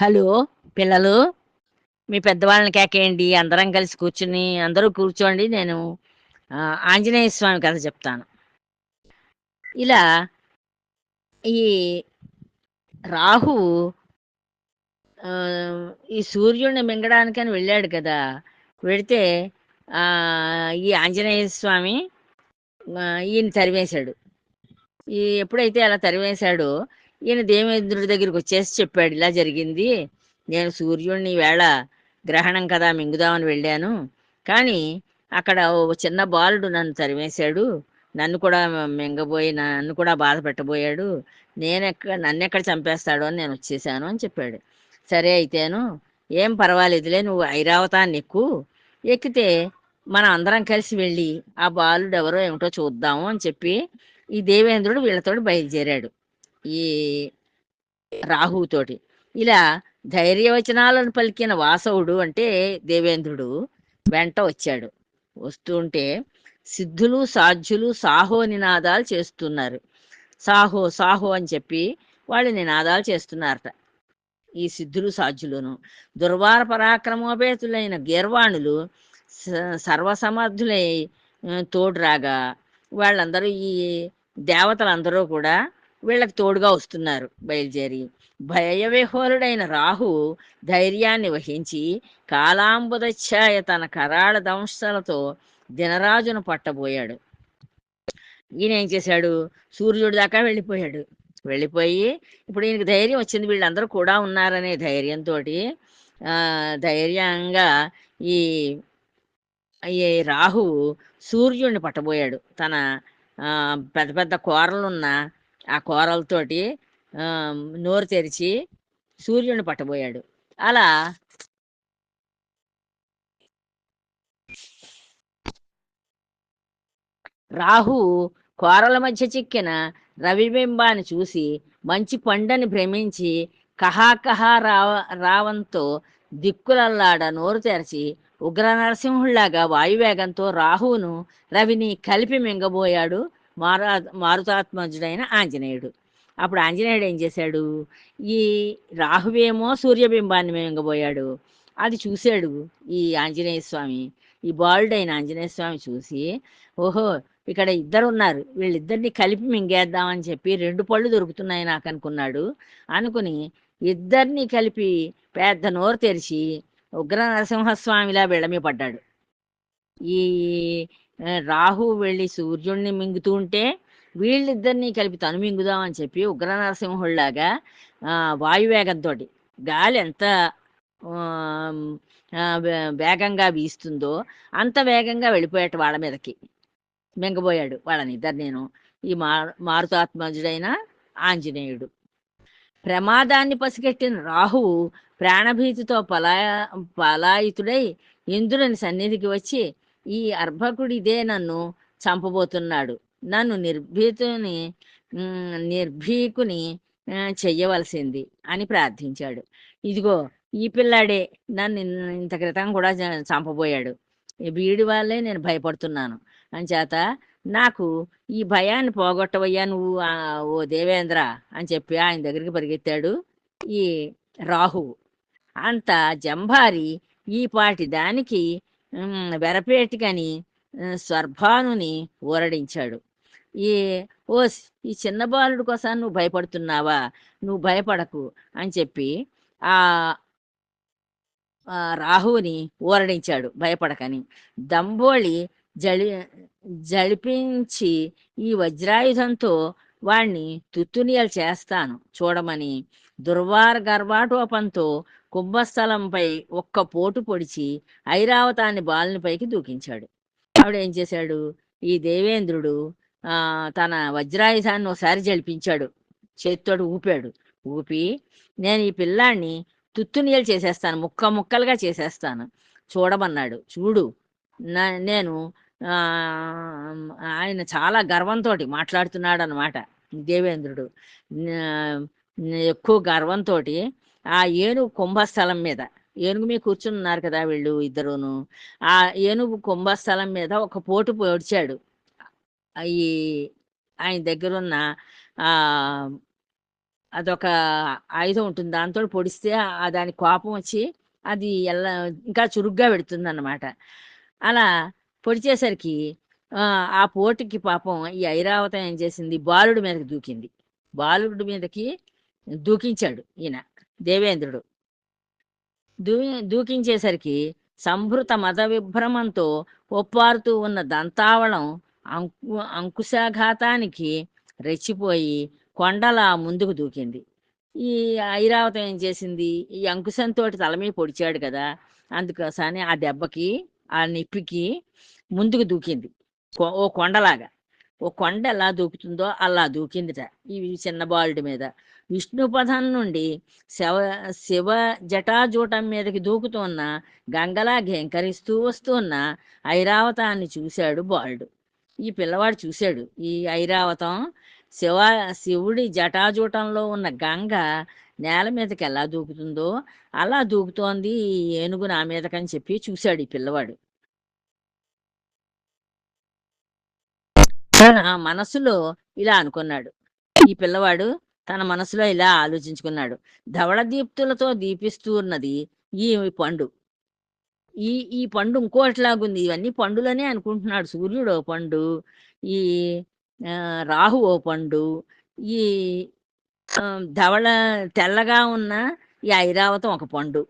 Hello పిల్లలు. మీ పెద్దవాళ్ళని కేకేయండి. అందరం కలిసి కూర్చుని అందరూ కూర్చోండి. నేను ఆంజనేయ స్వామి కథ చెప్తాను. ఇలా ఈ రాహు ఈ సూర్యుడిని మింగడానికని వెళ్ళాడు కదా. వెళితే ఈ ఆంజనేయ స్వామి ఈయన తరివేశాడు ఈ ఎప్పుడైతే అలా తరివేశాడో ఈయన దేవేంద్రుడి దగ్గరికి వచ్చేసి చెప్పాడు ఇలా జరిగింది. నేను సూర్యుడిని వేళ గ్రహణం కదా మింగుదామని వెళ్ళాను. కానీ అక్కడ ఓ చిన్న బాలుడు నన్ను తరిమేశాడు. నన్ను కూడా మింగబోయి నన్ను కూడా బాధ పెట్టబోయాడు. నేను ఎక్కడ నన్ను ఎక్కడ చంపేస్తాడు అని నేను వచ్చేసాను అని చెప్పాడు. సరే అయితేను ఏం పర్వాలేదులే నువ్వు ఐరావతాన్ని ఎక్కు. ఎక్కితే మనం అందరం కలిసి వెళ్ళి ఆ బాలుడు ఎవరో ఏమిటో చూద్దాము అని చెప్పి ఈ దేవేంద్రుడు వీళ్ళతో బయలుదేరాడు. ఈ రాహుతోటి ఇలా ధైర్యవచనాలను పలికిన వాసవుడు అంటే దేవేంద్రుడు వెంట వచ్చాడు. వస్తుంటే సిద్ధులు సాధ్యులు సాహో నినాదాలు చేస్తున్నారు. సాహో సాహో అని చెప్పి వాళ్ళు నినాదాలు చేస్తున్నారట. ఈ సిద్ధులు సాధ్యులను. దుర్వార పరాక్రమోపేతులైన గీర్వాణులు స- సర్వసమర్థులై తోడు తోడురాగా వాళ్ళందరూ ఈ దేవతలందరూ కూడా వీళ్ళకి తోడుగా వస్తున్నారు బయలుదేరి. భయవిహోరుడైన రాహు ధైర్యాన్ని వహించి కాలాంబుదఛాయ తన కరాళ దంశలతో దినరాజును పట్టబోయాడు. ఈయన ఏం చేశాడు? సూర్యుడి దాకా వెళ్ళిపోయాడు. వెళ్ళిపోయి ఇప్పుడు ఈయనకి ధైర్యం వచ్చింది. వీళ్ళందరూ కూడా ఉన్నారనే ధైర్యంతో ధైర్యంగా ఈ ఈ రాహు సూర్యుడిని పట్టబోయాడు. తన ఆ, పెద్ద పెద్ద కూరలున్న ఆ కూరలతోటి నోరు తెరిచి సూర్యుని పట్టబోయాడు. అలా రాహు కోరల మధ్య చిక్కిన రవిబింబాన్ని చూసి మంచి పండని భ్రమించి కహాకహా రావ రావంతో దిక్కులల్లాడ నోరు తెరచి ఉగ్ర నరసింహుళ్ళాగా వాయువేగంతో రాహువును రవిని కలిపి మింగబోయాడు మారా మారుతాత్మజుడైన ఆంజనేయుడు. అప్పుడు ఆంజనేయుడు ఏం చేశాడు? ఈ రాహువేమో సూర్యబింబాన్ని మింగబోయాడు. అది చూశాడు ఈ ఆంజనేయ స్వామి. ఈ బాలుడైన ఆంజనేయ స్వామి చూసి ఓహో ఇక్కడ ఇద్దరు ఉన్నారు వీళ్ళిద్దరిని కలిపి మింగేద్దామని చెప్పి రెండు పళ్ళు దొరుకుతున్నాయి నాకు అనుకున్నాడు అనుకుని ఇద్దరిని కలిపి పెద్ద నోరు తెరిచి ఉగ్ర నరసింహస్వామిలా వెళ్ళమి పడ్డాడు. ఈ రాహు వెళ్ళి సూర్యుడిని మింగుతూ ఉంటే వీళ్ళిద్దరినీ కలిపి తను మింగుదామని చెప్పి ఉగ్ర నరసింహుళ్ళాగా ఆ, వాయువేగంతో గాలి ఎంత వేగంగా వీస్తుందో అంత వేగంగా వెళ్ళిపోయాట వాళ్ళ మీదకి మింగబోయాడు వాళ్ళని ఇద్దరు నేను. ఈ మారు మారుతాత్మజుడైన ఆంజనేయుడు. ప్రమాదాన్ని పసిగట్టిన రాహువు ప్రాణభీతితో పలాయ పలాయితుడై ఇంద్రుని సన్నిధికి వచ్చి ఈ అర్భకుడిదే నన్ను చంపబోతున్నాడు. నన్ను నిర్భీతుని నిర్భీకుని చెయ్యవలసింది అని ప్రార్థించాడు. ఇదిగో ఈ పిల్లాడే నన్ను ఇంత క్రితం కూడా చ- చంపబోయాడు. ఈ వీడి వల్లే నేను భయపడుతున్నాను. అంచేత నాకు ఈ భయాన్ని పోగొట్టవయ్యా నువ్వు ఓ దేవేంద్ర అని చెప్పి ఆయన దగ్గరికి పరిగెత్తాడు ఈ రాహువు. అంత జంభారి ఈ పాటి దానికి వెరపేటికని స్వర్భానుని ఊరడించాడు. ఈ ఓ ఈ చిన్న బాలుడి కోసం నువ్వు భయపడుతున్నావా? నువ్వు భయపడకు అని చెప్పి ఆ ఆ రాహువుని ఊరడించాడు భయపడకని. దంబోళి జలి జడిపించి ఈ వజ్రాయుధంతో వాణ్ణి తుత్తునియలు చేస్తాను చూడమని దుర్వార గర్వాటోపంతో కుంభస్థలంపై ఒక్క పోటు పొడిచి ఐరావతాన్ని బాలునిపైకి దూకించాడు. ఆవిడ ఏం చేశాడు? ఈ దేవేంద్రుడు ఆ తన వజ్రాయుధాన్ని ఒకసారి జడిపించాడు చేత్తోడు ఊపాడు. ఊపి నేను ఈ పిల్లాన్ని తుత్తునియలు చేసేస్తాను ముక్క ముక్కలుగా చేసేస్తాను. చూడమన్నాడు. చూడు నేను ఆ, ఆయన చాలా గర్వంతో మాట్లాడుతున్నాడు అనమాట దేవేంద్రుడు ఎక్కువ గర్వంతో ఆ ఏనుగు కుంభస్థలం మీద. ఏనుగు మీద కూర్చుని ఉన్నారు కదా వీళ్ళు ఇద్దరును. ఆ ఏనుగు కుంభస్థలం మీద ఒక పోటు పొడిచాడు. ఈ ఆయన దగ్గరున్న ఆ అదొక ఆయుధం ఉంటుంది. దాంతో పొడిస్తే ఆ దాని కోపం వచ్చి అది ఎలా ఇంకా చురుగ్గా పెడుతుంది అన్నమాట అలా పొడిచేసరికి ఆ పోటుకి పాపం ఈ ఐరావతం ఏం చేసింది? బాలుడి మీదకి దూకింది. బాలుడి మీదకి దూకించాడు ఈయన. దేవేంద్రుడు. దూ దూకించేసరికి సంభృత మద విభ్రమంతో ఒప్పారుతూ ఉన్న దంతావళం అంకు అంకుశాఘాతానికి రెచ్చిపోయి కొండలా ముందుకు దూకింది. ఈ ఐరావతం ఏం చేసింది? ఈ అంకుశంతో తల మీద పొడిచాడు కదా అందుకోసమని ఆ దెబ్బకి ఆ నిప్పికి ముందుకు దూకింది. కొ- ఓ కొండలాగా. ఓ కొండ ఎలా దూకుతుందో అలా దూకిందిట ఈ చిన్న బాలుడి మీద. విష్ణుపథం నుండి శివ శివ జటాజూటం మీదకి దూకుతున్న గంగలా ఘేంకరిస్తూ వస్తున్న ఐరావతాన్ని చూశాడు బాలుడు. ఈ పిల్లవాడు చూశాడు. ఈ ఐరావతం శివ శివుడి జటాజూటంలో ఉన్న గంగ నేల మీదకి ఎలా దూకుతుందో అలా దూకుతోంది ఈ ఏనుగు నా మీదకని చెప్పి చూశాడు ఈ పిల్లవాడు. తన మనసులో ఇలా అనుకున్నాడు. ఈ పిల్లవాడు తన మనసులో ఇలా ఆలోచించుకున్నాడు. ధవళ దీప్తులతో దీపిస్తూ ఉన్నది ఈ పండు. ఈ ఈ పండు ఇంకోటిలాగుంది. ఇవన్నీ పండులనే అనుకుంటున్నాడు సూర్యుడు ఓ పండు ఈ ఆ, రాహు ఓ పండు ఈ ధవళ తెల్లగా ఉన్న ఈ ఐరావతం ఒక పండు.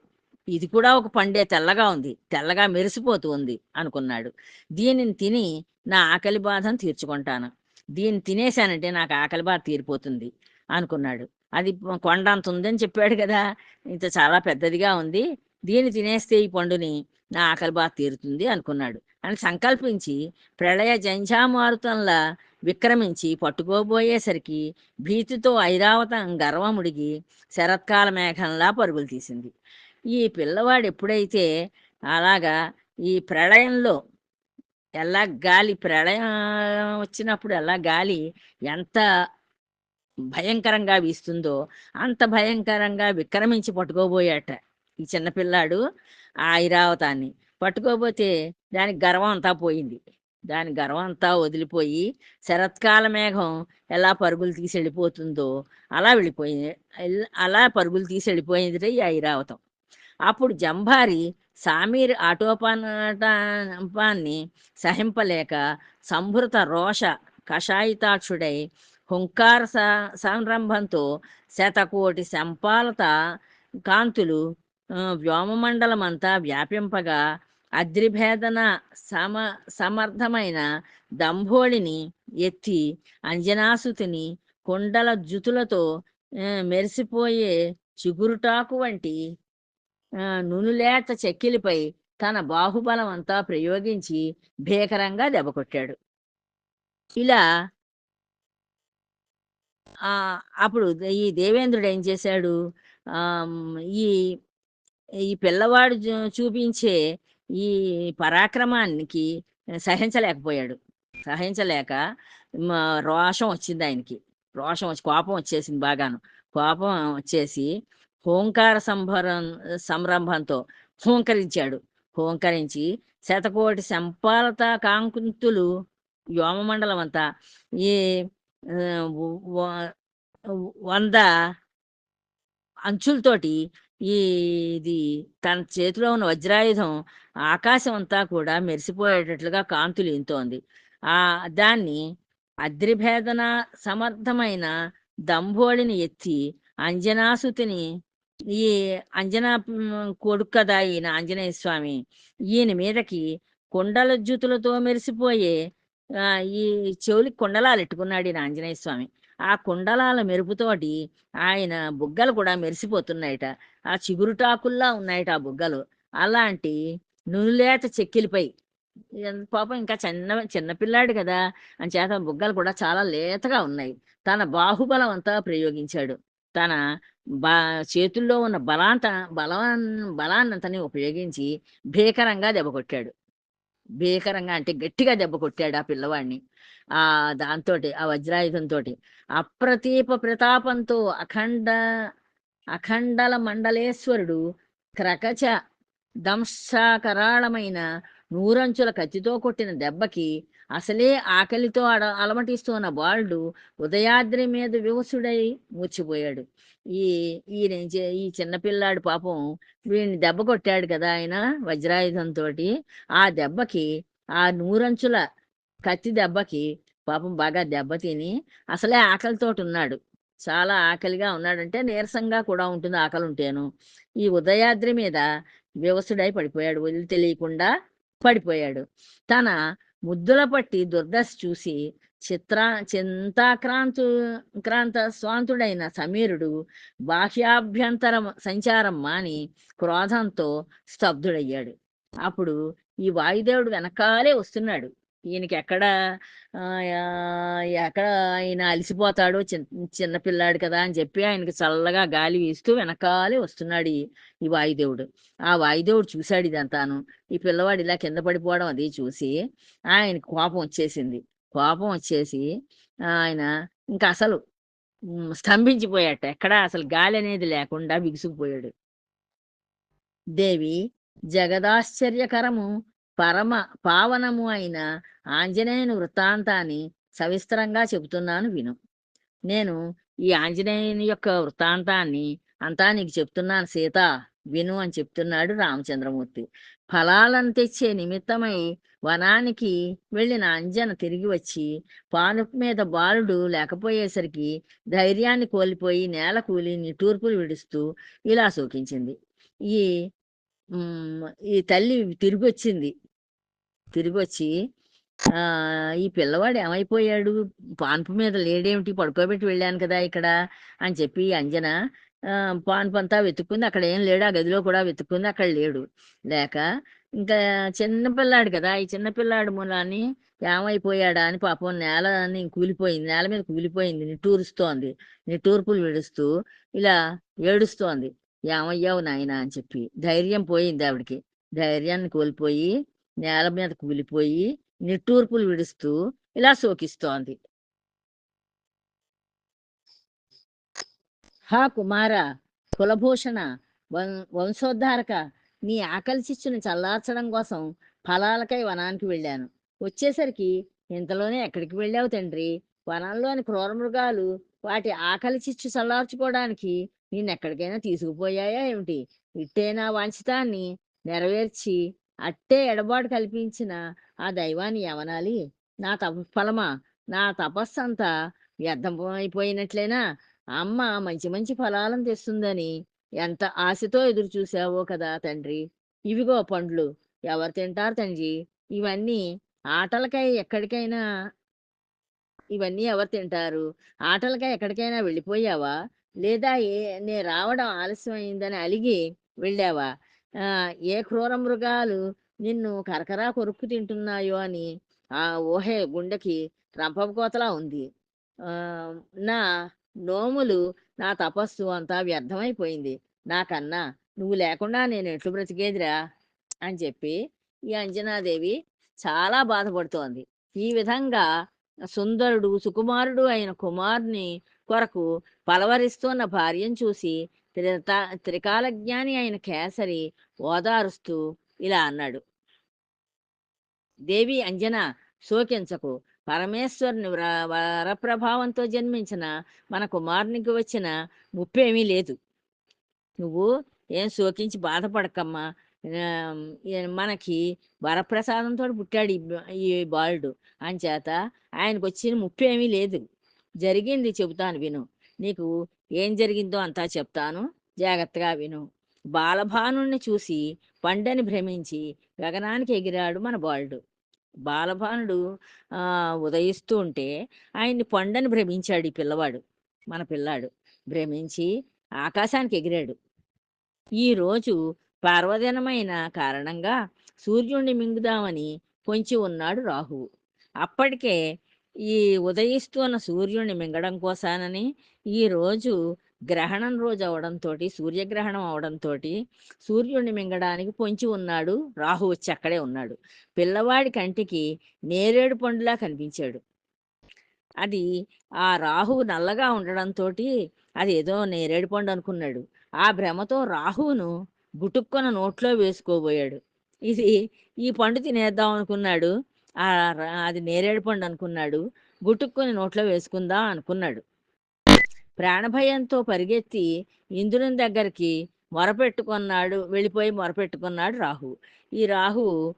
ఇది కూడా ఒక పండే తెల్లగా ఉంది తెల్లగా మెరిసిపోతూ ఉంది అనుకున్నాడు. దీనిని తిని నా ఆకలి బాధను తీర్చుకుంటాను. దీన్ని తినేశానంటే నాకు ఆకలి బాధ తీరిపోతుంది అనుకున్నాడు. అది కొండ అంత ఉందని చెప్పాడు కదా ఇంత చాలా పెద్దదిగా ఉంది దీన్ని తినేస్తే ఈ పండుని నా ఆకలి బాధ తీరుతుంది అనుకున్నాడు. అని సంకల్పించి ప్రళయ జంఝామారుతంలా విక్రమించి పట్టుకోబోయేసరికి భీతితో ఐరావతం గర్వముడిగి శరత్కాల మేఘంలా పరుగులు తీసింది. ఈ పిల్లవాడు ఎప్పుడైతే అలాగా ఈ ప్రళయంలో ఎలా గాలి ప్రళయం వచ్చినప్పుడు ఎలా గాలి ఎంత భయంకరంగా వీస్తుందో అంత భయంకరంగా విక్రమించి పట్టుకోబోయాట ఈ చిన్నపిల్లాడు ఆ ఐరావతాన్ని. పట్టుకోబోతే దానికి గర్వం అంతా పోయింది. దాని గర్వం అంతా వదిలిపోయి శరత్కాల మేఘం ఎలా పరుగులు తీసి వెళ్ళిపోతుందో అలా వెళ్ళిపోయింది అలా పరుగులు తీసి వెళ్ళిపోయింది ఈ ఐరావతం. అప్పుడు జంభారి సామీర్ ఆటోపానాటాన్ని సహింపలేక సంభృత రోష కషాయితాక్షుడై హుంకార సంరంభంతో శతకోటి సంపాలత కాంతులు వ్యోమమండలమంతా వ్యాపింపగా అద్రిభేదన సమ సమర్థమైన దంభోళిని ఎత్తి అంజనాసుతిని కుండల జుతులతో మెరిసిపోయే చిగురుటాకు వంటి నునులేత చెక్కిలిపై తన బాహుబలం అంతా ప్రయోగించి భీకరంగా దెబ్బకొట్టాడు ఇలా ఆ అప్పుడు ఈ దేవేంద్రుడు ఏం చేశాడు? ఈ ఈ పిల్లవాడు చూపించే ఈ పరాక్రమానికి సహించలేకపోయాడు. సహించలేక రోషం వచ్చింది ఆయనకి. రోషం వచ్చి కోపం వచ్చేసింది బాగాను. కోపం వచ్చేసి హోంకార సంభరం సంరంభంతో హోంకరించాడు. హోంకరించి శతకోటి సంపాలత కాంకుంతులు వ్యోమమండలం అంతా ఈ వంద అంచులతోటి ఈ ఇది తన చేతిలో ఉన్న వజ్రాయుధం ఆకాశం అంతా కూడా మెరిసిపోయేటట్లుగా కాంతులు ఇంతోంది ఆ దాన్ని అద్రిభేదన సమర్థమైన దంభోళిని ఎత్తి అంజనాసుతిని ఈ అంజనా కొడుకు కదా ఈయన ఆంజనేయ స్వామి. ఈయన మీదకి కుండల జుతులతో మెరిసిపోయే ఆ, ఈ చెవులకి కుండలాలు ఎట్టుకున్నాడు ఈయన ఆంజనేయ స్వామి. ఆ కుండలాల మెరుపుతోటి ఆయన బుగ్గలు కూడా మెరిసిపోతున్నాయట. ఆ చిగురుటాకుల్లా ఉన్నాయట ఆ బుగ్గలు. అలాంటి నునులేత చెక్కిలిపై పాపం ఇంకా చిన్న చిన్నపిల్లాడు కదా అని చేత బుగ్గలు కూడా చాలా లేతగా ఉన్నాయి. తన బాహుబలం అంతా ప్రయోగించాడు. తన బా చేతుల్లో ఉన్న బలాంత బలవన్ బలాన్నంతని ఉపయోగించి భీకరంగా దెబ్బ కొట్టాడు. భీకరంగా అంటే గట్టిగా దెబ్బ కొట్టాడు ఆ పిల్లవాడిని. ఆ దాంతో ఆ వజ్రాయుధంతో అప్రతీప ప్రతాపంతో అఖండ అఖండల మండలేశ్వరుడు క్రకచ దంశాకరాళమైన నూరంచుల కత్తితో కొట్టిన దెబ్బకి అసలే ఆకలితో అడ అలమటిస్తున్న బాలుడు ఉదయాద్రి మీద వివసుడై మూర్చిపోయాడు. ఈ ఈయన ఈ చిన్నపిల్లాడు పాపం వీడిని దెబ్బ కొట్టాడు కదా ఆయన వజ్రాయుధంతో ఆ దెబ్బకి ఆ నూరంచుల కత్తి దెబ్బకి పాపం బాగా దెబ్బతిని అసలే ఆకలితోటి ఉన్నాడు చాలా ఆకలిగా ఉన్నాడంటే నీరసంగా కూడా ఉంటుంది ఆకలి ఉంటేను ఈ ఉదయాద్రి మీద వివసుడై పడిపోయాడు. వదిలి తెలియకుండా పడిపోయాడు. తన ముద్దుల పట్టి దుర్దశ చూసి చిత్రా చింతాక్రాంతు క్రాంత స్వాంతుడైన సమీరుడు బాహ్యాభ్యంతర సంచారం మాని క్రోధంతో స్తబ్దుడయ్యాడు. అప్పుడు ఈ వాయుదేవుడు వెనకాలే వస్తున్నాడు. ఈయనకి ఎక్కడ ఆ, ఎక్కడ ఆయన అలసిపోతాడు చిన్న చిన్నపిల్లాడు కదా అని చెప్పి ఆయనకి చల్లగా గాలి వీస్తూ వెనకాలే వస్తున్నాడు ఈ వాయుదేవుడు. ఆ వాయుదేవుడు చూశాడు ఇదంతాను. ఈ పిల్లవాడు ఇలా కింద పడిపోవడం అది చూసి ఆయనకి కోపం వచ్చేసింది. కోపం వచ్చేసి ఆయన ఇంకా అసలు స్తంభించిపోయాట. ఎక్కడ అసలు గాలి అనేది లేకుండా బిగుసుకుపోయాడు. దేవి జగదాశ్చర్యకరము పరమ పావనము అయిన ఆంజనేయుని వృత్తాంతాన్ని సవిస్తరంగా చెబుతున్నాను విను. నేను ఈ ఆంజనేయుని యొక్క వృత్తాంతాన్ని అంతా నీకు చెప్తున్నాను సీత విను అని చెప్తున్నాడు రామచంద్రమూర్తి. ఫలాలను తెచ్చే నిమిత్తమై వనానికి వెళ్ళిన అంజన తిరిగి వచ్చి పాను మీద బాలుడు లేకపోయేసరికి ధైర్యాన్ని కోల్పోయి నేల కూలి నిటూర్పులు విడుస్తూ ఇలా శోకించింది. ఈ ఈ తల్లి తిరిగి వచ్చింది. తిరిగి వచ్చి ఆ ఈ పిల్లవాడు ఏమైపోయాడు? పాన్పు మీద లేడేమిటి? పడుకోబెట్టి వెళ్ళాను కదా ఇక్కడ అని చెప్పి అంజన ఆ, పాన్పు అంతా వెతుక్కుంది. అక్కడ ఏం లేడు. ఆ గదిలో కూడా వెతుక్కుంది. అక్కడ లేడు. లేక ఇంకా చిన్న పిల్లాడు కదా ఈ చిన్న పిల్లాడు మూలాన్ని ఏమైపోయాడా అని పాపం నేల అని కూలిపోయింది. నేల మీద కూలిపోయింది. నిట్టూరుస్తోంది. నిట్టూర్పులు విడుస్తూ ఇలా ఏడుస్తోంది. ఏమయ్యావు నాయనా? అని చెప్పి ధైర్యం పోయింది ఆవిడకి. ధైర్యాన్ని కోల్పోయి నేల మీద కూలిపోయి నిట్టూర్పులు విడుస్తూ ఇలా శోకిస్తోంది. హా కుమార కులభూషణ వం- వంశోద్ధారక నీ ఆకలి శిష్యుని చల్లార్చడం కోసం ఫలాలకై వనానికి వెళ్ళాను. వచ్చేసరికి ఇంతలోనే ఎక్కడికి వెళ్ళావు తండ్రి? వనంలోని క్రూర మృగాలు వాటి ఆకలి చిచ్చు చల్లార్చుకోవడానికి నిన్నెక్కడికైనా తీసుకుపోయాయా ఏమిటి? ఇట్టే వాంఛితాన్ని నెరవేర్చి అట్టే ఎడబాటు కల్పించిన ఆ దైవాన్ని ఎవనాలి నా తపఫలమా నా తపస్సంతా వ్యర్థమైపోయినట్లేనా? అమ్మ మంచి మంచి ఫలాలను తెస్తుందని ఎంత ఆశతో ఎదురు చూసావో కదా తండ్రి. ఇవిగో పండ్లు. ఎవరు తింటారు తండ్రి? ఇవన్నీ ఆటలకై ఎక్కడికైనా ఇవన్నీ ఎవరు తింటారు? ఆటలకై ఎక్కడికైనా వెళ్ళిపోయావా? లేదా ఏ నే రావడం ఆలస్యం అయిందని అలిగి వెళ్ళావా? ఏ క్రూర మృగాలు నిన్ను కరకరా కొరుక్కు తింటున్నాయో అని ఆ ఊహే గుండెకి రంపకోతలా ఉంది. నా నోములు నా తపస్సు అంతా వ్యర్థమైపోయింది. నాకన్నా నువ్వు లేకుండా నేను ఎట్లు బ్రతికేదిరా అని చెప్పి ఈ అంజనాదేవి చాలా బాధపడుతోంది. ఈ విధంగా సుందరుడు సుకుమారుడు అయిన కుమారుని కొరకు పలవరిస్తున్న భార్యను చూసి త్రికాలజ్ఞాని అయిన కేసరి ఓదారుస్తూ ఇలా అన్నాడు. దేవి అంజన శోకించకు. పరమేశ్వరుని వ్ర- వరప్రభావంతో జన్మించిన మన కుమారునికి వచ్చిన ముప్పేమీ లేదు. నువ్వు ఏం శోకించి బాధపడకమ్మా. మనకి వరప్రసాదంతో పుట్టాడు ఈ ఈ బాలుడు. అంచేత ఆయనకు వచ్చిన ముప్పేమీ లేదు. జరిగింది చెబుతాను విను. నీకు ఏం జరిగిందో అంతా చెప్తాను. జాగ్రత్తగా విను. బాలభానుణ్ణి చూసి పండని భ్రమించి గగనానికి ఎగిరాడు మన బాలుడు. బాలభానుడు ఉదయిస్తూ ఉంటే ఆయన్ని పండని భ్రమించాడు ఈ పిల్లవాడు మన పిల్లాడు. భ్రమించి ఆకాశానికి ఎగిరాడు. ఈ రోజు పర్వదినమైన కారణంగా సూర్యుణ్ణి మింగుదామని పొంచి ఉన్నాడు రాహువు. అప్పటికే ఈ ఉదయిస్తున్న సూర్యుడిని మింగడం కోసానని ఈ రోజు గ్రహణం రోజు అవడంతో సూర్యగ్రహణం అవడంతో సూర్యుడిని మింగడానికి పొంచి ఉన్నాడు రాహు వచ్చి అక్కడే ఉన్నాడు. పిల్లవాడి కంటికి నేరేడు పండులా కనిపించాడు. అది ఆ రాహువు నల్లగా ఉండడంతో అది ఏదో నేరేడు పండు అనుకున్నాడు. ఆ భ్రమతో రాహువును గుటుక్కున నోట్లో వేసుకోబోయాడు. ఇది ఈ పండు తినేద్దాం అనుకున్నాడు. అది నేరేడు పండు అనుకున్నాడు. గుట్టుకొని నోట్లో వేసుకుందాం అనుకున్నాడు. ప్రాణభయంతో పరిగెత్తి ఇంద్రుని దగ్గరికి మొరపెట్టుకున్నాడు వెళ్ళిపోయి మొరపెట్టుకున్నాడు రాహు. ఈ రాహు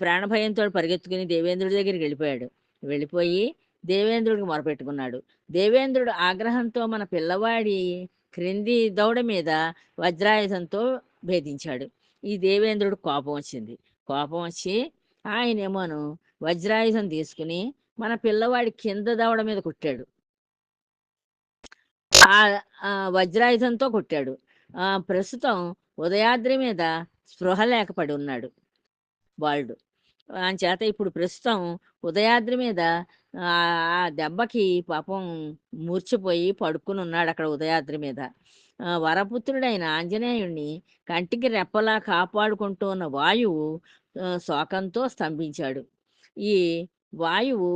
ప్రాణభయంతో పరిగెత్తుకుని దేవేంద్రుడి దగ్గరికి వెళ్ళిపోయాడు. వెళ్ళిపోయి దేవేంద్రుడికి మొరపెట్టుకున్నాడు దేవేంద్రుడు ఆగ్రహంతో మన పిల్లవాడి క్రింది దౌడ మీద వజ్రాయుధంతో భేదించాడు. ఈ దేవేంద్రుడు కోపం వచ్చింది. కోపం వచ్చి ఆయనేమోను వజ్రాయుధం తీసుకుని మన పిల్లవాడి కింద దవడ మీద కొట్టాడు. ఆ వజ్రాయుధంతో కొట్టాడు. ఆ ప్రస్తుతం ఉదయాద్రి మీద స్పృహ లేకపడి ఉన్నాడు బాలుడు. చేత ఇప్పుడు ప్రస్తుతం ఉదయాద్రి మీద ఆ దెబ్బకి పాపం మూర్చిపోయి పడుకుని ఉన్నాడు అక్కడ ఉదయాద్రి మీద. ఆ, వరపుత్రుడైన ఆంజనేయుణ్ణి కంటికి రెప్పలా కాపాడుకుంటూ ఉన్న వాయువు శోకంతో స్తంభించాడు. ఈ వాయువు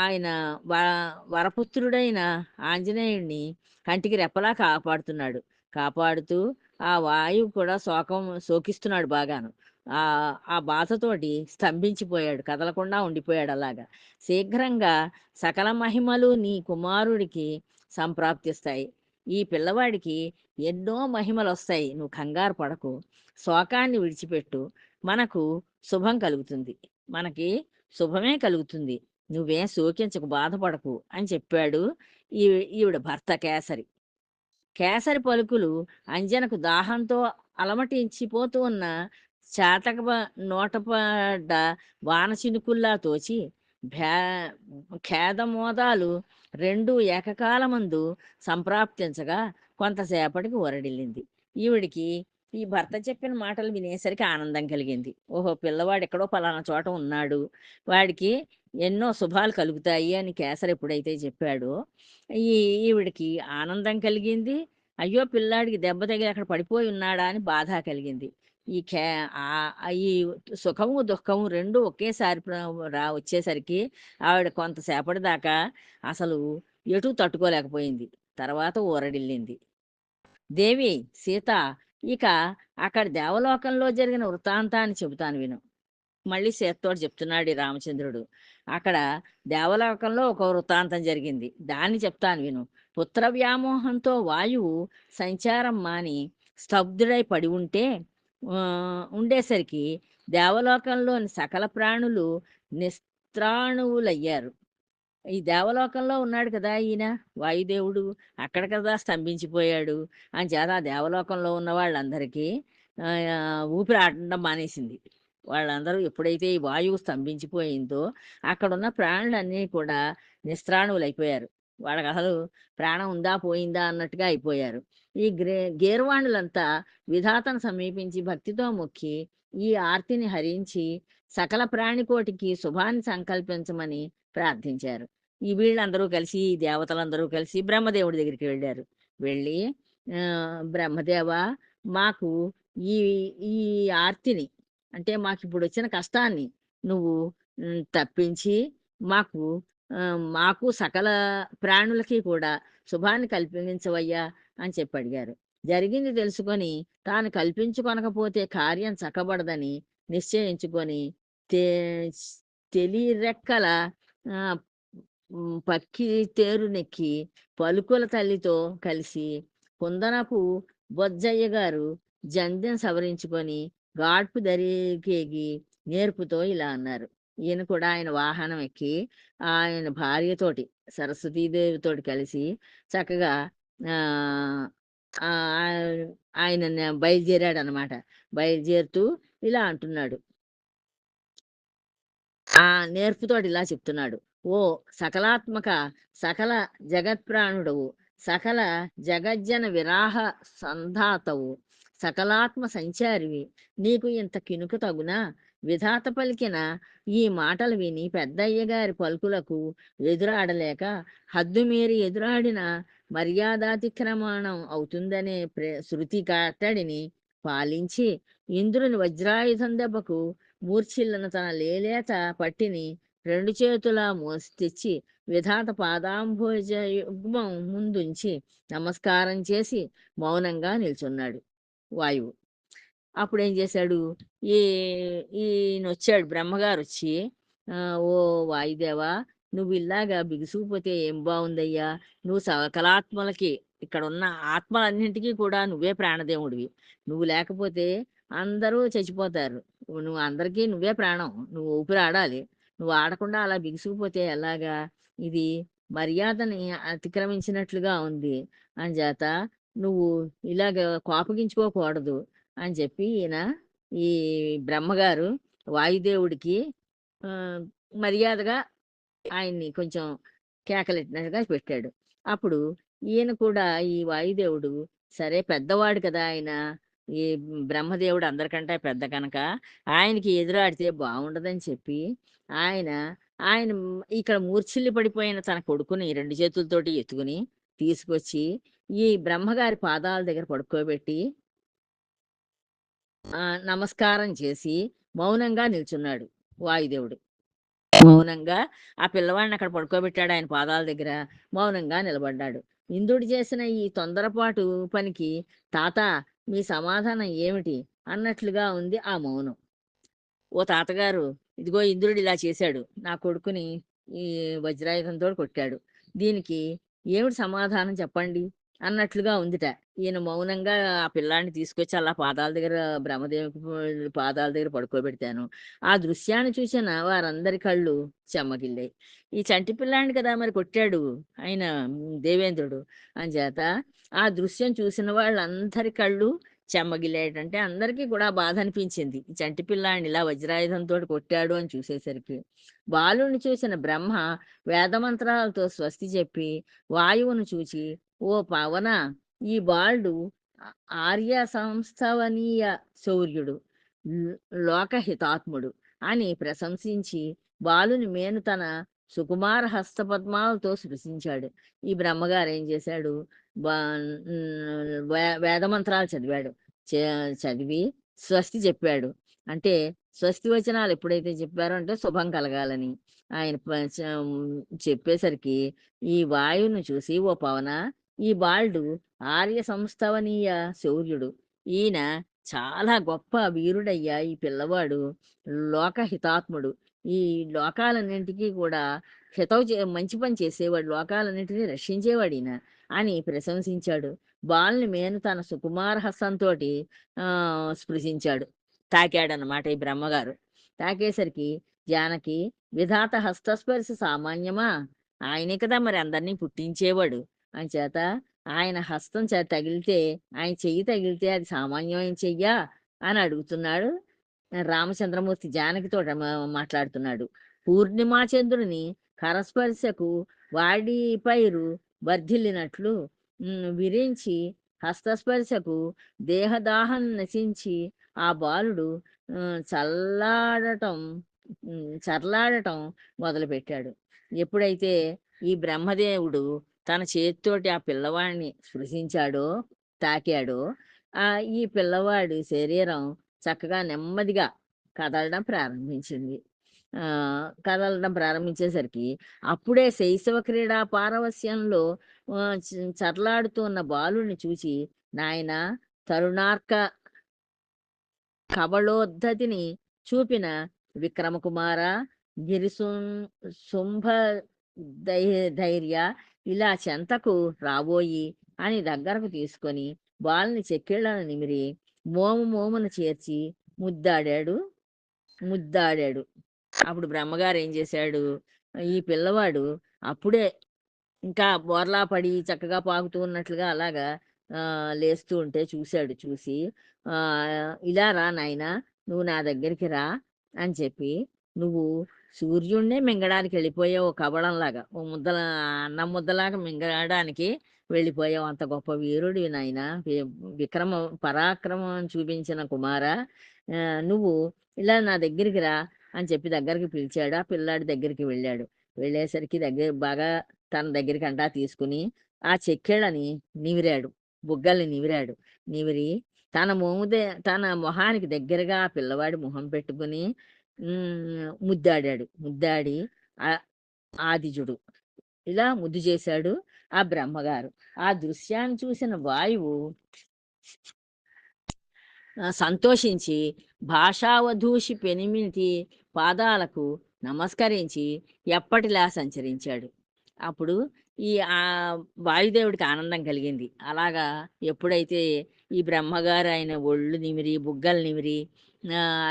ఆయన వ వరపుత్రుడైన ఆంజనేయుడిని కంటికి రెప్పలా కాపాడుతున్నాడు. కాపాడుతూ ఆ వాయువు కూడా శోకం శోకిస్తున్నాడు బాగాను. ఆ ఆ బాధతోటి స్తంభించిపోయాడు కదలకుండా ఉండిపోయాడు అలాగా. శీఘ్రంగా సకల మహిమలు నీ కుమారుడికి సంప్రాప్తిస్తాయి. ఈ పిల్లవాడికి ఎన్నో మహిమలు వస్తాయి నువ్వు కంగారు పడకు. శోకాన్ని విడిచిపెట్టు. మనకు శుభం కలుగుతుంది. మనకి శుభమే కలుగుతుంది. నువ్వేం శోకించకు బాధపడకు అని చెప్పాడు ఈ ఈవిడ భర్త కేసరి. కేసరి పలుకులు అంజనకు దాహంతో అలమటించిపోతూ ఉన్న చాతక నోటపడ్డ వాన చినుకుల్లా తోచి భే ఖేదమోదాలు రెండు ఏకకాలమందు సంప్రాప్తించగా కొంతసేపటికి ఒరడిల్లింది ఈవిడికి ఈ భర్త చెప్పిన మాటలు వినేసరికి ఆనందం కలిగింది. ఓహో! పిల్లవాడు ఎక్కడో పలానా చోట ఉన్నాడు. వాడికి ఎన్నో శుభాలు కలుగుతాయి అని కేసరి ఎప్పుడైతే చెప్పాడో ఈ ఈవిడికి ఆనందం కలిగింది. అయ్యో! పిల్లాడికి దెబ్బ తగిలి అక్కడ పడిపోయి ఉన్నాడా అని బాధ కలిగింది. ఈ కే ఆ- ఈ సుఖము దుఃఖము రెండు ఒకేసారి రా వచ్చేసరికి ఆవిడ కొంతసేపటి దాకా అసలు ఎటు తట్టుకోలేకపోయింది. తర్వాత ఊరడిల్లింది. దేవి సీత ఇక అక్కడ దేవలోకంలో జరిగిన వృత్తాంతాన్ని చెబుతాను విను. మళ్ళీ సేత్తోడు చెప్తున్నాడు ఈ రామచంద్రుడు. అక్కడ దేవలోకంలో ఒక వృత్తాంతం జరిగింది. దాన్ని చెప్తాను విను. పుత్ర వ్యామోహంతో వాయువు సంచారం మాని స్తబ్దుడై పడి ఉంటే ఉండేసరికి దేవలోకంలోని సకల ప్రాణులు నిస్త్రాణువులయ్యారు. ఈ దేవలోకంలో ఉన్నాడు కదా ఈయన. వాయుదేవుడు అక్కడ కదా స్తంభించిపోయాడు అని చేత ఆ దేవలోకంలో ఉన్న వాళ్ళందరికీ ఊపిరి ఆడడం మానేసింది. వాళ్ళందరూ ఎప్పుడైతే ఈ వాయువు స్తంభించిపోయిందో అక్కడ ఉన్న ప్రాణులన్నీ కూడా నిస్త్రాణువులు అయిపోయారు వాళ్ళకి అసలు ప్రాణం ఉందా పోయిందా అన్నట్టుగా అయిపోయారు. ఈ గ్రే గేర్వాణులంతా విధాతను సమీపించి భక్తితో మొక్కి ఈ ఆర్తిని హరించి సకల ప్రాణికోటికి శుభాన్ని సంకల్పించమని ప్రార్థించారు. ఈ వీళ్ళందరూ కలిసి ఈ దేవతలందరూ కలిసి బ్రహ్మదేవుడి దగ్గరికి వెళ్ళారు. వెళ్ళి ఆ, బ్రహ్మదేవ మాకు ఈ ఈ ఆర్తిని అంటే మాకు ఇప్పుడు వచ్చిన కష్టాన్ని నువ్వు తప్పించి మాకు మాకు సకల ప్రాణులకి కూడా శుభాన్ని కల్పించవయ్యా అని చెప్పి అడిగారు. జరిగింది తెలుసుకొని తాను కల్పించుకొనకపోతే కార్యం చక్కబడదని నిశ్చయించుకొని తెలిరెక్కల ఆ, ఉమ్, పక్కి తేరునెక్కి పలుకుల తల్లితో కలిసి కుందనపు బొజ్జయ్య గారు జంధ్యం సవరించుకొని గాడ్పు దరికేగి నేర్పుతో ఇలా అన్నారు. ఈయన కూడా ఆయన వాహనం ఎక్కి ఆయన భార్యతోటి సరస్వతీదేవితోటి కలిసి చక్కగా ఆ ఆయన బయలుదేరాడు అనమాట బయలుదేరుతూ ఇలా అంటున్నాడు. ఆ నేర్పుతోడు ఇలా చెప్తున్నాడు. ఓ సకలాత్మక సకల జగత్ప్రాణుడవు సకల జగజ్జన విరాహ సంధాతవు సకలాత్మ సంచారివి నీకు ఇంత కినుకు తగునా? విధాత పలికిన ఈ మాటలు విని పెద్దయ్య గారి పలుకులకు ఎదురాడలేక హద్దు మీరి ఎదురాడిన మర్యాదాతిక్రమణం అవుతుందనే ప్రే శృతి కట్టడిని పాలించి ఇంద్రుని వజ్రాయుధం దెబ్బకు మూర్ఛిల్లిన తన లేలేత పట్టిని రెండు చేతులా మోసి తెచ్చి విధాత పాదాంభోజ యుగ్మం ముందుంచి నమస్కారం చేసి మౌనంగా నిల్చున్నాడు వాయువు. అప్పుడు ఏం చేశాడు? ఈ ఈయన వచ్చాడు బ్రహ్మగారు వచ్చి "ఆ, ఓ వాయుదేవా నువ్వు ఇలాగా బిగుసుకుపోతే ఏం బాగుందయ్యా నువ్వు సకలాత్మలకి ఇక్కడ ఉన్న ఆత్మలన్నింటికీ కూడా నువ్వే ప్రాణదేవుడివి. నువ్వు లేకపోతే అందరూ చచ్చిపోతారు. నువ్వు అందరికీ నువ్వే ప్రాణం. నువ్వు ఊపిరి ఆడాలి. నువ్వు ఆడకుండా అలా బిగుసుకుపోతే ఎలాగా? ఇది మర్యాదని అతిక్రమించినట్లుగా ఉంది. అని చేత నువ్వు ఇలాగ కోపగించుకోకూడదు అని చెప్పి ఈయన ఈ బ్రహ్మగారు వాయుదేవుడికి ఆ, మర్యాదగా ఆయన్ని కొంచెం కేకలెట్టినట్టుగా పెట్టాడు. అప్పుడు ఈయన కూడా ఈ వాయుదేవుడు సరే పెద్దవాడు కదా ఆయన ఈ బ్రహ్మదేవుడు అందరికంటే పెద్ద కనుక ఆయనకి ఎదురాడితే బాగుండదని చెప్పి ఆయన ఆయన ఇక్కడ మూర్ఛిల్లి పడిపోయిన తన కొడుకుని రెండు చేతులతోటి ఎత్తుకుని తీసుకొచ్చి ఈ బ్రహ్మగారి పాదాల దగ్గర పడుకోబెట్టి ఆ నమస్కారం చేసి మౌనంగా నిల్చున్నాడు వాయుదేవుడు. మౌనంగా ఆ పిల్లవాడిని అక్కడ పడుకోబెట్టాడు ఆయన పాదాల దగ్గర మౌనంగా నిలబడ్డాడు. ఇంద్రుడు చేసిన ఈ తొందరపాటు పనికి తాత మీ సమాధానం ఏమిటి? అన్నట్లుగా ఉంది ఆ మౌనం. ఓ తాతగారు ఇదిగో ఇంద్రుడు ఇలా చేశాడు. నా కొడుకుని ఈ వజ్రాయుధంతో కొట్టాడు. దీనికి ఏమిటి సమాధానం చెప్పండి? అన్నట్లుగా ఉందిట. ఈయన మౌనంగా ఆ పిల్లాన్ని తీసుకొచ్చి అలా పాదాల దగ్గర బ్రహ్మదేవి పాదాల దగ్గర పడుకోబెడతాను. ఆ దృశ్యాన్ని చూసిన వారందరి కళ్ళు చెమ్మగిల్లాయి ఈ చంటి పిల్లాన్ని కదా మరి కొట్టాడు ఆయన దేవేంద్రుడు అని చేత ఆ దృశ్యం చూసిన వాళ్ళందరి కళ్ళు చెమ్మగిల్లేటంటే అందరికీ కూడా బాధ అనిపించింది ఈ చంటి పిల్లాన్ని ఇలా వజ్రాయుధంతో కొట్టాడు అని చూసేసరికి బాలుని చూసిన బ్రహ్మ వేదమంత్రాలతో స్వస్తి చెప్పి వాయువును చూచి ఓ పవన ఈ బాలుడు ఆర్య సంస్థవనీయ శౌర్యుడు లోకహితాత్ముడు అని ప్రశంసించి బాలుని మేను తన సుకుమార హస్తపద్మాలతో సృశించాడు. ఈ బ్రహ్మగారు ఏం చేశాడు? వేదమంత్రాలు చదివాడు. చదివి స్వస్తి చెప్పాడు. అంటే స్వస్తి వచనాలు ఎప్పుడైతే చెప్పారో అంటే శుభం కలగాలని. ఆయన చెప్పేసరికి ఈ వాయువును చూసి ఓ పవన ఈ బాలుడు ఆర్య సంస్థవనీయ శౌర్యుడు. ఈయన చాలా గొప్ప వీరుడయ్యా ఈ పిల్లవాడు. లోకహితాత్ముడు ఈ లోకాలన్నింటికీ కూడా హితవు మంచి పని చేసేవాడు లోకాలన్నింటినీ రక్షించేవాడు ఈయన అని ప్రశంసించాడు. బాలుని మేను తన సుకుమార హస్తంతో ఆ స్పృశించాడు. తాకాడనమాట ఈ బ్రహ్మగారు. తాకేసరికి జానకి విధాత హస్తస్పర్శ సామాన్యమా? ఆయనే కదా మరి అందరినీ పుట్టించేవాడు. అని చేత ఆయన హస్తం చే తగిలితే ఆయన చెయ్యి తగిలితే అది సామాన్యమైన చెయ్యా? అని అడుగుతున్నాడు. రామచంద్రమూర్తి జానకితో మాట్లాడుతున్నాడు. పూర్ణిమాచంద్రుని కరస్పర్శకు వాడి పైరు వర్ధిల్లినట్లు విరించి హస్తస్పర్శకు దేహదాహం నశించి ఆ బాలుడు చల్లాడటం చర్లాడటం మొదలుపెట్టాడు. ఎప్పుడైతే ఈ బ్రహ్మదేవుడు తన చేతితోటి ఆ పిల్లవాడిని స్పృశించాడో తాకాడో ఆ ఈ పిల్లవాడి శరీరం చక్కగా నెమ్మదిగా కదలడం ప్రారంభించింది. ఆ కదలడం ప్రారంభించేసరికి అప్పుడే శైశవ క్రీడా పారవస్యంలో ఆ, చర్లాడుతున్న బాలుని చూసి నాయన తరుణార్క కవళోద్ధతిని చూపిన విక్రమకుమార గిరిసుం శుంభ ధైర్య ఇలా చెంతకు రాబోయి అని దగ్గరకు తీసుకొని బాలని చెక్కిళ్ళను నిమిరి మోము మోమును చేర్చి ముద్దాడాడు. ముద్దాడాడు. అప్పుడు బ్రహ్మగారు ఏం చేశాడు? ఈ పిల్లవాడు అప్పుడే ఇంకా బోర్లా పడి చక్కగా పాకుతూ ఉన్నట్లుగా అలాగా ఆ, లేస్తూ ఉంటే చూశాడు చూసి ఆ ఇలా రా నాయనా నువ్వు నా దగ్గరికి రా అని చెప్పి నువ్వు సూర్యుడినే మింగడానికి వెళ్ళిపోయావు ఓ కబళంలాగా ఓ ముద్దల అన్నం ముద్దలాగా మింగడానికి వెళ్ళిపోయావు. అంత గొప్ప వీరుడివి నాయన. విక్రమ పరాక్రమం చూపించిన కుమార. ఆ, నువ్వు ఇలా నా దగ్గరికి రా అని చెప్పి దగ్గరికి పిలిచాడు. ఆ పిల్లాడి దగ్గరికి వెళ్ళాడు. వెళ్ళేసరికి దగ్గర బాగా తన దగ్గరికి అంటా తీసుకుని ఆ చెక్కేళ్ళని నివిరాడు. బుగ్గల్ని నివిరాడు. నివిరి తన మోముదే తన మొహానికి దగ్గరగా ఆ పిల్లవాడి మొహం పెట్టుకుని ముద్దాడాడు. ముద్దాడి ఆ ఆదిజుడు ఇలా ముద్దు చేశాడు ఆ బ్రహ్మగారు. ఆ దృశ్యాన్ని చూసిన వాయువు సంతోషించి భాషావధూషి పెనిమిటి పాదాలకు నమస్కరించి ఎప్పటిలా సంచరించాడు. అప్పుడు ఈ ఆ వాయుదేవుడికి ఆనందం కలిగింది. అలాగా ఎప్పుడైతే ఈ బ్రహ్మగారు ఆయన ఒళ్ళు నిమిరి బుగ్గలు నిమిరి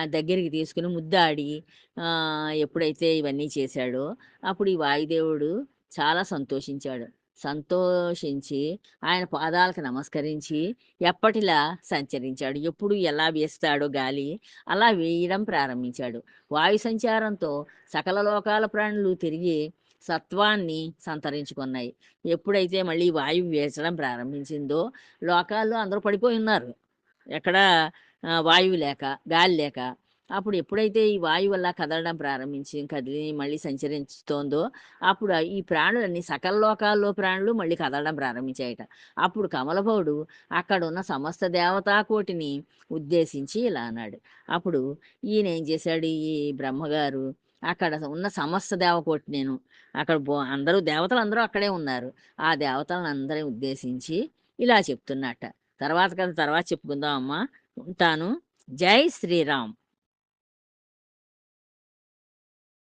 దగ్గరికి తీసుకుని ముద్దాడి ఎప్పుడైతే ఇవన్నీ చేశాడో అప్పుడు ఈ వాయుదేవుడు చాలా సంతోషించాడు. సంతోషించి ఆయన పాదాలకు నమస్కరించి ఎప్పటిలా సంచరించాడు? ఎప్పుడు ఎలా వేస్తాడో గాలి అలా వేయడం ప్రారంభించాడు. వాయు సంచారంతో సకల లోకాల ప్రాణులు తిరిగి సత్వాన్ని సంతరించుకున్నాయి. ఎప్పుడైతే మళ్ళీ వాయువు వేచడం ప్రారంభించిందో లోకాల్లో అందరూ పడిపోయి ఉన్నారు. ఎక్కడ వాయువు లేక గాలి లేక అప్పుడు ఎప్పుడైతే ఈ వాయువు వల్ల కదలడం ప్రారంభించి కదిలి మళ్ళీ సంచరించుతోందో అప్పుడు ఈ ప్రాణులన్నీ సకల లోకాల్లో ప్రాణులు మళ్ళీ కదలడం ప్రారంభించాయట. అప్పుడు కమలభవుడు అక్కడ ఉన్న సమస్త దేవతాకోటిని ఉద్దేశించి ఇలా అన్నాడు. అప్పుడు ఈయన ఏం చేశాడు? ఈ బ్రహ్మగారు అక్కడ ఉన్న సమస్త దేవకోటి నేను అక్కడ బో అందరూ దేవతలు అందరూ అక్కడే ఉన్నారు. ఆ దేవతలను అందరిని ఉద్దేశించి ఇలా చెప్తున్నట్ట. తర్వాత కదా తర్వాత చెప్పుకుందాం అమ్మా. ఉంటాను. జై శ్రీరామ్.